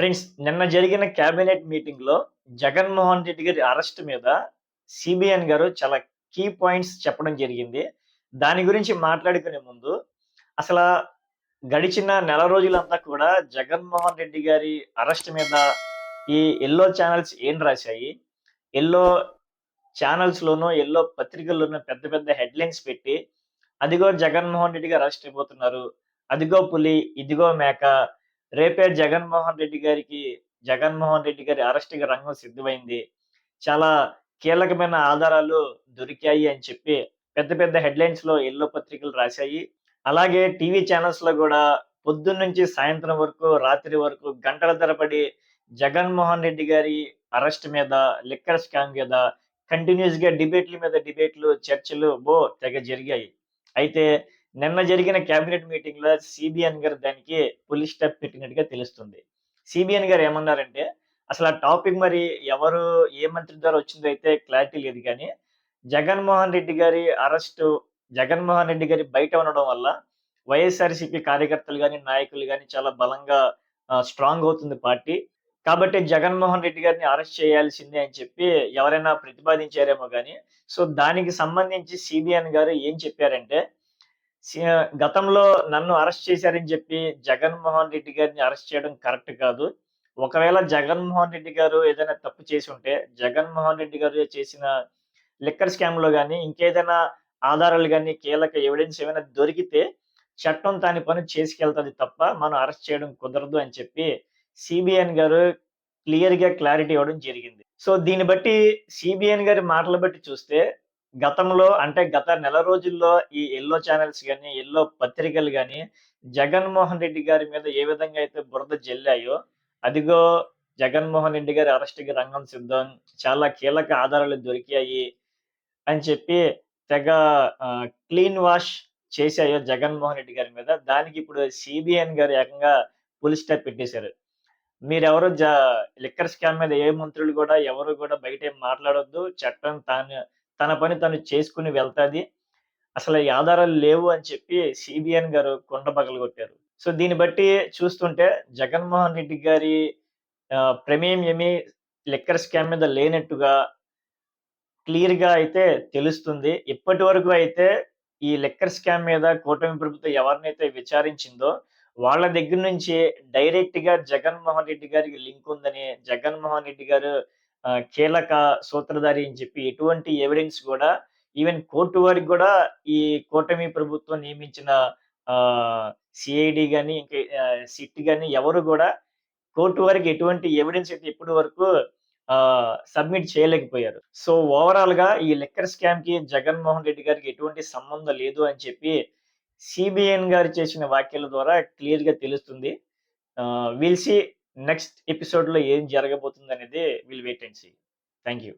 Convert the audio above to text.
Friends నిన్న జరిగిన cabinet మీటింగ్లో జగన్మోహన్ రెడ్డి గారి అరెస్ట్ మీద సిబిఎన్ గారు చాలా కీ పాయింట్స్ చెప్పడం జరిగింది. దాని గురించి మాట్లాడుకునే ముందు అసలు గడిచిన నెల రోజులంతా కూడా జగన్మోహన్ రెడ్డి గారి అరెస్ట్ మీద ఈ ఎల్లో ఛానల్స్ ఏం రాశాయి? ఎల్లో ఛానల్స్ లోనూ ఎల్లో పత్రికల్లోనూ పెద్ద పెద్ద హెడ్లైన్స్ పెట్టి అదిగో జగన్మోహన్ రెడ్డి గారు అరెస్ట్ అయిపోతున్నారు. అదిగో పులి ఇదిగో మేక రేపే జగన్మోహన్ రెడ్డి గారికి జగన్మోహన్ రెడ్డి గారి అరెస్ట్కి రంగం సిద్ధమైంది. చాలా కీలకమైన ఆధారాలు దొరికాయి అని చెప్పి పెద్ద పెద్ద హెడ్లైన్స్లో ఎల్లో పత్రికలు రాశాయి. అలాగే టీవీ ఛానల్స్లో కూడా పొద్దున్న నుంచి సాయంత్రం వరకు రాత్రి వరకు గంటల తరబడి జగన్మోహన్ రెడ్డి గారి అరెస్ట్ మీద లిక్కర్ స్కామ్ మీద కంటిన్యూస్గా డిబేట్ల మీద డిబేట్లు చర్చలు బో తెగ జరిగాయి. అయితే నిన్న జరిగిన కేబినెట్ మీటింగ్లో సిబిఎన్ గారు దానికి పులి స్టెప్ పెట్టినట్టుగా తెలుస్తుంది. సిబిఎన్ గారు ఏమన్నారంటే అసలు ఆ టాపిక్ మరి ఎవరు ఏ మంత్రి ద్వారా వచ్చిందో అయితే క్లారిటీ లేదు కానీ జగన్మోహన్ రెడ్డి గారి అరెస్ట్ జగన్మోహన్ రెడ్డి గారి బయట ఉండడం వల్ల వైఎస్ఆర్సీపీ కార్యకర్తలు కానీ నాయకులు కానీ చాలా బలంగా స్ట్రాంగ్ అవుతుంది పార్టీ. కాబట్టి జగన్మోహన్ రెడ్డి గారిని అరెస్ట్ చేయాల్సిందే అని చెప్పి ఎవరైనా ప్రతిపాదించారేమో కానీ సో దానికి సంబంధించి సిబిఎన్ గారు ఏం చెప్పారంటే గతంలో నన్ను అరెస్ట్ చేశారని చెప్పి జగన్మోహన్ రెడ్డి గారిని అరెస్ట్ చేయడం కరెక్ట్ కాదు. ఒకవేళ జగన్మోహన్ రెడ్డి గారు ఏదైనా తప్పు చేసి ఉంటే జగన్మోహన్ రెడ్డి గారు చేసిన లిక్కర్ స్కామ్లో కానీ ఇంకేదైనా ఆధారాలు కానీ కీలక ఎవిడెన్స్ ఏమైనా దొరికితే చట్టం దాని పని చేసుకెళ్తుంది తప్ప మనం అరెస్ట్ చేయడం కుదరదు అని చెప్పి సిబిఎన్ గారు క్లియర్గా క్లారిటీ ఇవ్వడం జరిగింది. సో దీన్ని బట్టి సిబిఎన్ గారి మాటలు బట్టి చూస్తే గతంలో అంటే గత నెల రోజుల్లో ఈ ఎల్లో ఛానల్స్ కానీ ఎల్లో పత్రికలు కానీ జగన్మోహన్ రెడ్డి గారి మీద ఏ విధంగా అయితే బురద జల్లాయో అదిగో జగన్మోహన్ రెడ్డి గారి అరెస్ట్కి రంగం సిద్ధం చాలా కీలక ఆధారాలు దొరికాయి అని చెప్పి తెగ క్లీన్ వాష్ చేశాయో జగన్మోహన్ రెడ్డి గారి మీద. దానికి ఇప్పుడు సిబిఎన్ గారు ఏకంగా పులి స్టాప్ పెట్టేశారు. మీరెవరు జ లిక్కర్ స్కామ్ మీద ఏ మంత్రులు కూడా ఎవరు కూడా బయట ఏం మాట్లాడొద్దు. చట్టం తాను తన పని తను చేసుకుని వెళ్తాది. అసలు ఈ ఆధారాలు లేవు అని చెప్పి సిబిఎన్ గారు కొండ పగలు కొట్టారు సో దీన్ని బట్టి చూస్తుంటే జగన్మోహన్ రెడ్డి గారి ప్రమేయం ఏమి లెక్కర్ స్కామ్ మీద లేనట్టుగా క్లియర్గా అయితే తెలుస్తుంది. ఇప్పటి వరకు అయితే ఈ లెక్కర్ స్కామ్ మీద కూటమి ప్రభుత్వం ఎవరినైతే విచారించిందో వాళ్ళ దగ్గర నుంచి డైరెక్ట్గా జగన్మోహన్ రెడ్డి గారికి లింక్ ఉందని జగన్మోహన్ రెడ్డి గారు కీలక సూత్రధారి అని చెప్పి ఎటువంటి ఎవిడెన్స్ కూడా ఈవెన్ కోర్టు వారికి కూడా ఈ కూటమి ప్రభుత్వం నియమించిన సిఐడి కానీ ఇంకా సిట్ కానీ ఎవరు కూడా కోర్టు వారికి ఎటువంటి ఎవిడెన్స్ అయితే ఇప్పటి వరకు సబ్మిట్ చేయలేకపోయారు. సో ఓవరాల్గా ఈ లెక్కర్ స్కామ్కి జగన్మోహన్ రెడ్డి గారికి ఎటువంటి సంబంధం లేదు అని చెప్పి సిబిఎన్ గారు చేసిన వ్యాఖ్యల ద్వారా క్లియర్గా తెలుస్తుంది. విల్సి నెక్స్ట్ ఎపిసోడ్లో ఏం జరగబోతుంది అనేది will wait and see. Thank you